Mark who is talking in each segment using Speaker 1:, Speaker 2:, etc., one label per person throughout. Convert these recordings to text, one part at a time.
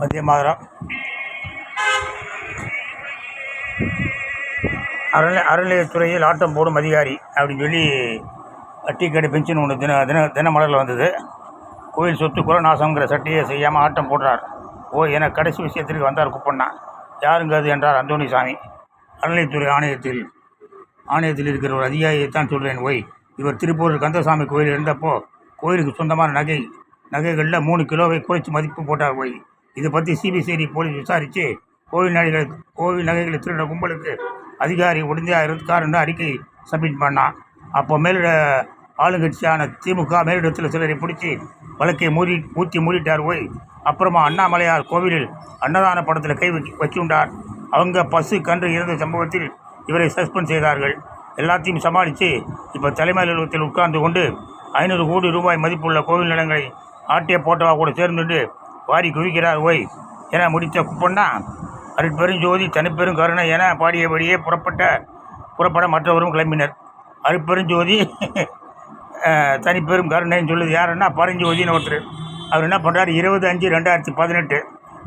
Speaker 1: மத்திய மாதரம் அறநிலை அறநிலையத்துறையில் ஆட்டம் போடும் அதிகாரி அப்படின்னு சொல்லி டீ கடை பென்ஷன் ஒன்று தின தின தினமலரில் வந்தது. கோயில் சொத்து குல நாசங்கிற சட்டையை செய்யாமல் ஆட்டம் போடுறார். ஓ என கடைசி விஷயத்திற்கு வந்தார் குப்பண்ணா. யாருங்க அது என்றார் அந்தோணிசாமி. அறநிலையத்துறை ஆணையத்தில் ஆணையத்தில் இருக்கிற ஒரு அதிகாரியை தான் சொல்கிறேன் ஒய் இவர் திருப்பூர் கந்தசாமி கோயில் இருந்தப்போ கோயிலுக்கு சொந்தமான நகை நகைகளில் மூணு கிலோவை குறைச்சி மதிப்பு போட்டார் ஒய் இதை பற்றி சிபிசிஐடி போலீஸ் விசாரித்து கோவில் நகைகள் கோவில் நகைகளை திருட கும்பலுக்கு அதிகாரி உடந்தையாக இருக்காருன்னு அறிக்கை சப்மிட் பண்ணான் அப்போ மேலிட ஆளுங்கட்சியான திமுக மேலிடத்தில் சிலரை பிடிச்சி வழக்கை மூடி ஊற்றி மூடிட்டார் போய் அப்புறமா அண்ணாமலையார் கோவிலில் அன்னதான படத்தில் கை வைக்க வச்சுண்டார். அவங்க பசு கன்று இறந்த சம்பவத்தில் இவரை சஸ்பெண்ட் செய்தார்கள். எல்லாத்தையும் சமாளித்து இப்போ தலைமை அலுவலகத்தில் உட்கார்ந்து கொண்டு ஐநூறு கோடி ரூபாய் மதிப்புள்ள கோவில் நிலங்களை ஆட்டிய போட்டவா கூட சேர்ந்துட்டு வாரி குவிக்கிறார் ஓய் என முடித்த குப்பண்ணா அருட்பெருஞ்சோதி தனிப்பெரும் கருணை என பாடியபடியே புறப்பட்ட புறப்பட மற்றவரும் கிளம்பினர். அருட்பெருஞ்சோதி தனிப்பெரும் கருணைன்னு சொல்லுது யாருன்னா பரஞ்சோதின்னு ஒருத்தர். அவர் என்ன பண்ணுறாரு இருபது அஞ்சு ரெண்டாயிரத்தி பதினெட்டு.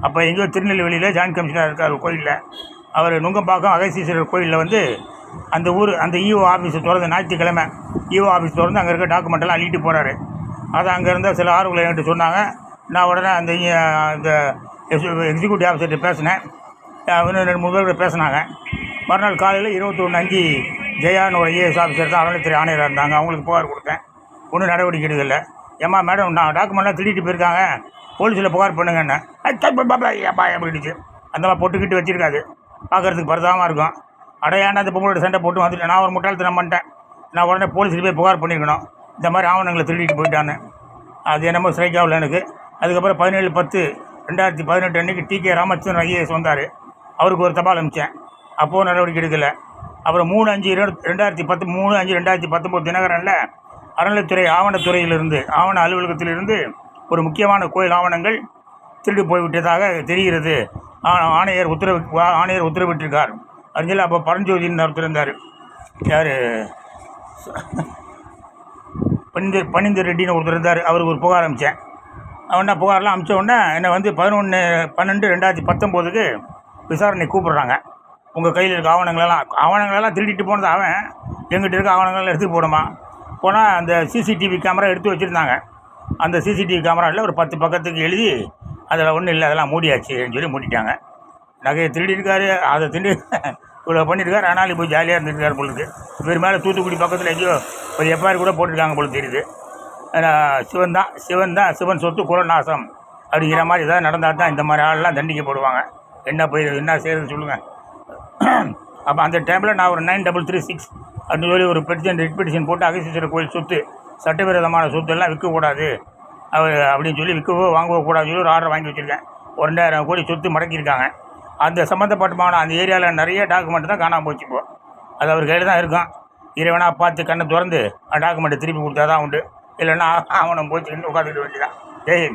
Speaker 1: அப்போ எங்கேயோ திருநெல்வேலியில் ஜாயின்ட் கமிஷனர் இருக்கார் கோயிலில். அவர் நுங்கம்பாக்கம் அகசீஸ்வரர் கோயிலில் வந்து அந்த ஊர் அந்த இஓ ஆஃபீஸை திறந்து ஞாயிற்றுக்கிழமை இஓ ஆஃபீஸ் திறந்து அங்கே இருக்க டாக்குமெண்ட்டெல்லாம் அள்ளிட்டு போகிறாரு அதை அங்கே இருந்த சில ஆர்வலை என்கிட்ட சொன்னாங்க நான் உடனே அந்த அந்த இந்த எக்ஸிக்யூட்டிவ் ஆஃபீஸர்கிட்ட பேசினேன். இன்னும் ரெண்டு மூணு பேர் பேசினாங்க. மறுநாள் காலையில் இருபத்தொன்று அஞ்சு ஜெயான்னு ஒரு ஐஏஎஸ் ஆஃபீஸர் தான் அறநிலைத்துறை ஆணையராக இருந்தாங்க. அவங்களுக்கு புகார் கொடுத்தேன். ஒன்றும் நடவடிக்கை எடுக்கல. ஏம்மா மேடம் நான் டாக்குமெண்ட்லாம் திருடிட்டு போயிருக்காங்க. போலீஸில் புகார் பண்ணுங்கன்னு. ஏப்பா அப்படின்னுச்சு அந்த மாதிரி பொட்டுக்கிட்டு வச்சிருக்காது பார்க்கறதுக்கு பரிதாபமாக இருக்கும். அடையாண்ட அந்த பொங்கலோட சண்டை போட்டு வந்துட்டு நான் ஒரு முட்டாள்தனம் பண்ணிட்டேன். நான் உடனே போலீஸில் போய் புகார் பண்ணியிருக்கணும் இந்த மாதிரி ஆவணங்களை திருடிட்டு போயிட்டான்னு. அது என்னமோ ஸ்ட்ரைக் ஆகல எனக்கு. அதுக்கப்புறம் பதினேழு பத்து ரெண்டாயிரத்தி பதினெட்டு அன்றைக்கி டி கே ராமச்சந்திரன் ஐஏஎஸ் வந்தார். அவருக்கு ஒரு தபால் அனுப்பிச்சேன். அப்போது நடவடிக்கை எடுக்கலை. அப்புறம் மூணு அஞ்சு ரெண்டாயிரத்தி பத்து மூணு அஞ்சு ரெண்டாயிரத்தி பத்தொம்போது தினகரனில் அறநிலைத்துறை ஆவணத்துறையிலிருந்து ஆவண அலுவலகத்திலிருந்து ஒரு முக்கியமான கோயில் ஆவணங்கள் திருடி போய்விட்டதாக தெரிகிறது. ஆ- ஆணையர் உத்தரவு ஆணையர் உத்தரவிட்டிருக்கார். அறிஞ்சல் அப்போ பரஞ்சோதின்னு ஒருத்தர் இருந்தார் யார்? பணிந்த பணிந்த ரெட்டின்னு ஒருத்தர் இருந்தார். அவருக்கு ஒரு புகார் அமிச்சேன் உடனே புகார்லாம் அமிச்ச உடனே என்னை வந்து பதினொன்று பன்னெண்டு ரெண்டாயிரத்தி பத்தொம்போதுக்கு விசாரணை கூப்பிட்றாங்க. உங்கள் கையில் இருக்க ஆவணங்களெல்லாம் ஆவணங்களெல்லாம் திருடிட்டு போனது அவன். எங்கிட்ட இருக்க ஆவணங்கள்லாம் எடுத்து போடுமா போனால் அந்த சிசிடிவி கேமரா எடுத்து வச்சுருந்தாங்க. அந்த சிசிடிவி கேமராவில் ஒரு பத்து பக்கத்துக்கு எழுதி அதில் ஒன்றும் இல்லை அதெல்லாம் மூடியாச்சுன்னு சொல்லி மூடிட்டாங்க. நகையை திருடிருக்காரு அதை திருடி இவ்வளோ பண்ணியிருக்காரு. ஆனாலும் இப்போ ஜாலியாக இருந்துருக்காரு பொழுது இவர் மேலே தூத்துக்குடி பக்கத்தில் எங்கேயோ ஒரு எஃப்ஐஆர் கூட போட்டிருக்காங்க போல தெரியுது. சிவன் தான் சிவன் தான் சிவன் சொத்து குலநாசம் அப்படிங்கிற மாதிரி ஏதாவது நடந்தால் தான் இந்த மாதிரி ஆளெல்லாம் தண்டிக்கப்படுவாங்க. என்ன போய் என்ன செய்யறது சொல்லுங்கள் அப்போ அந்த டைமில் நான் ஒரு நைன் டபுள் த்ரீ சிக்ஸ் அப்படின்னு சொல்லி ஒரு பெட்டிஷன் ரெட் பெட்டிஷன் போட்டு அகசீஸ்வரர் கோயில் சொத்து சட்டவிரோதமான சொத்து எல்லாம் விற்கக்கூடாது. அவர் அப்படின்னு சொல்லி விற்கவோ வாங்கவோ கூடாதுன்னு சொல்லி ஒரு ஆர்டர் வாங்கி வச்சுருக்கேன். ஒரு ரெண்டாயிரம் கோடி சொத்து மடக்கியிருக்காங்க. அந்த சம்மந்தப்பட்டமான அந்த ஏரியாவில் நிறைய டாக்குமெண்ட் தான் காணாமல் போச்சு இப்போ. அது அவர் கையில் தான் இருக்கும். இறைவனாக பார்த்து கண்ணை திறந்து டாக்குமெண்ட்டை திருப்பி கொடுத்தா தான் உண்டு. இல்லைன்னா ஆவணம் போச்சு உட்காந்துக்க வேண்டியதான் ஜெய்